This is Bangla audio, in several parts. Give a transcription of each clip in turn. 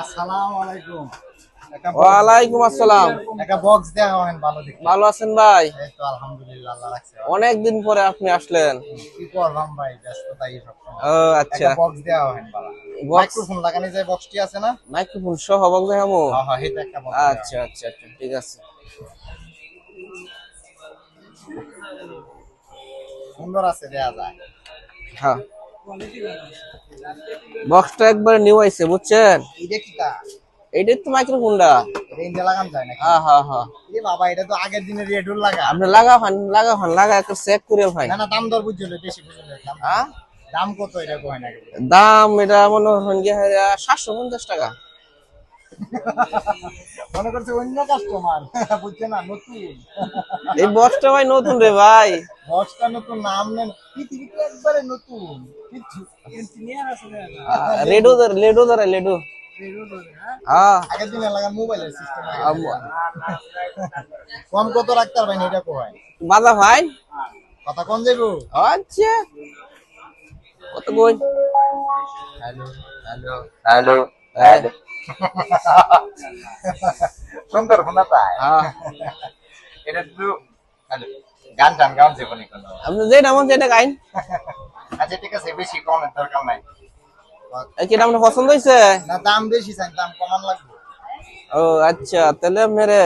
আসসালামু আলাইকুম। ওয়ালাইকুম আসসালাম। একটা বক্স দেওয়া হয় ভালো দেখে ভালো আছেন ভাই? এই তো আলহামদুলিল্লাহ আল্লাহ রাখছে। অনেক দিন পরে আপনি আসলেন। কি করলাম ভাই ব্যস্ততাই সব ও আচ্ছা। একটা বক্স দেওয়া হয় ভালো। মাইক্রোফোন লাগানো যে বক্সটি আছে না? মাইক্রোফোন সহ বক্স দেখামো? হ্যাঁ হ্যাঁ এটা একটা বক্স আচ্ছা আচ্ছা আচ্ছা ঠিক আছে। সুন্দর আছে দেয়া যায়। হ্যাঁ। বক্সটা একবার নিউ আইছে বুঝছেন? এইটা কি তা এটা ইন্ডিয়া লাগান যায় না হ্যাঁ হ্যাঁ হ্যাঁ। এ বাবা এটা তো আগের দিনের রেডুল লাগা। আপনি লাগা ফান লাগা ফান লাগা একটু চেক করে ভাই। না না দাম দর বুঝলে বেশি দাম। হ্যাঁ? দাম কত এটা কয় না দাম এটা মনে হয় গিয়ে সাতশো পঞ্চাশ টাকা। মনে করছে অন্য কাস্টমার বুঝছে না নতুন। এই বক্সটা ভাই নতুন রে ভাই। বক্সটা নতুন নাম নেন। পৃথিবীতে একবারে নতুন। লেডো ধরে লেডো ধরে লেডো। হ্যাঁ? আগের দিনে লাগান মোবাইলের সিস্টেম কম কত রাখতে পারবেন এটা কয়? বাজা ভাই। কথা কোন আচ্ছা। কত কই? Hello hello hello. হ্যাঁ সুন্দর শোনা তাই। হ্যাঁ। এটা শুধু হ্যালো গান টান গান জীবনে কোনো। আপনি নাম মন সেটা গাইন। আচ্ছা ঠিক আছে বেশি কমের দরকার নাই। কি আপনার পছন্দ হয়েছে? না দাম বেশি চাই দাম কমান লাগবে। ও আচ্ছা তাহলে মেরে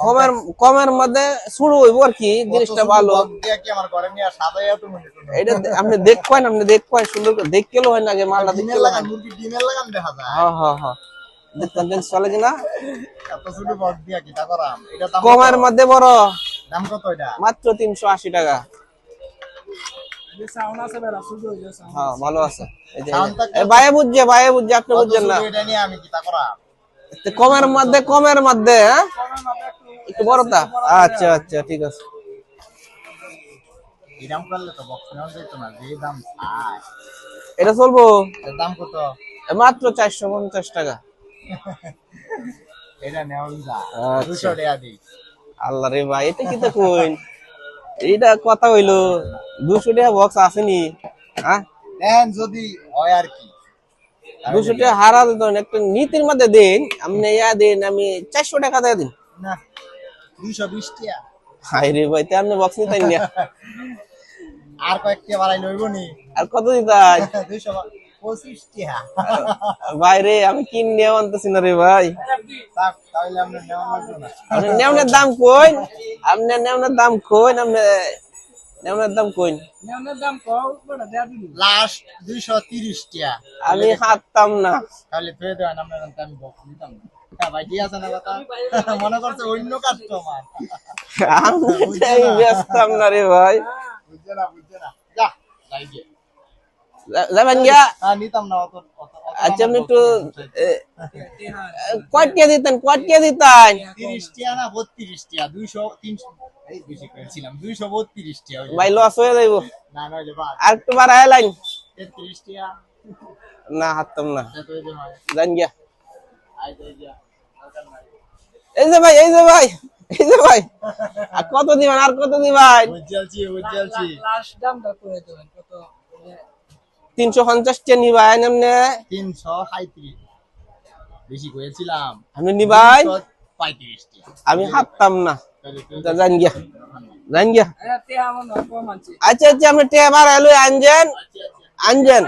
কমের কমের মধ্যে শুরু হইব আর কি জিনিসটা ভালো। এটা আপনি দেখবেন আপনি দেখবেন সুন্দর দেখলেও হয় না যে মালটা দেখতে লাগান মুরগি ডিমের লাগান দেখা যায়। হ্যাঁ হ্যাঁ হ্যাঁ। দেখতেন চলে কিনা কমের মধ্যে বড়। দাম কত এটা? মাত্র তিনশো আশি টাকা। হ্যাঁ ভালো আছে। বাইরে বুঝছে বাইরে বুঝছে আপনি বুঝছেন না। কমের মধ্যে কমের মধ্যে হ্যাঁ? একটু বড়টা আচ্ছা আচ্ছা ঠিক আছে। এই করলে তো বক্স নেওয়া যেত না যে দাম এটা চলবো? দাম কত? মাত্র চারশো পঞ্চাশ টাকা। এটা আচ্ছা। আল্লাহ রে ভাই এটা কি কইন? এইটা কথা হইল দুশো টাকা বক্স আসেনি হ্যাঁ? যদি হয় আর কি। দুশো টাকা হারা দিত একটা নীতির মধ্যে দিন আপনি ইয়া দিন আমি চারশো টাকা দিয়ে দিন। না দুইশো বিশ টাকা হাই রে ভাই তে আপনি বক্স নিতেন না? আর কয়েকটা বাড়াই লইব নি। আর কত দিতাই দুইশো পঁচিশ টাকা ভাই রে আমি কিনে আনতেছি না রে ভাই। থাক, তাহলে আমরা নেওয়া লাগবে না। আপনি নেওনের দাম কইন আপনি নেওনের দাম কইন আপনি নেওনের দাম কইন লাস্ট দুইশো তিরিশ টাকা আমি হাততাম না। তাহলে আমি বক্স নিতাম না। ভাই ঠিক আছে না কথা? মনে করছে অন্য কাস্টমার আমি ব্যস্তাম না। রে ভাই। বুঝছে না বুঝছে না। যা তাই গিয়ে। যাবেন গিয়া। হ্যাঁ নিতাম না অত আচ্ছা আপনি একটু দিতেন তিরিশ না বত্রিশ দুইশো তিনশো। ভাই লস হয়ে যাইব। আর একটু বাড়ায় লাইন। না হাততাম না। জান গিয়া। এই যে ভাই এই যে ভাই এই যে ভাই। আর কত দিবেন আর কত দিবেন? তিনশো পঞ্চাশ এমনি তিনশো সাঁত্রিশ বেশি করেছিলাম। নিবেন পঁয়ত্রিশ আমি হাততাম না। জান গিয়া। জান গিয়া। আচ্ছা আচ্ছা আপনি টেয়া বার এলো আনজেন। আনজেন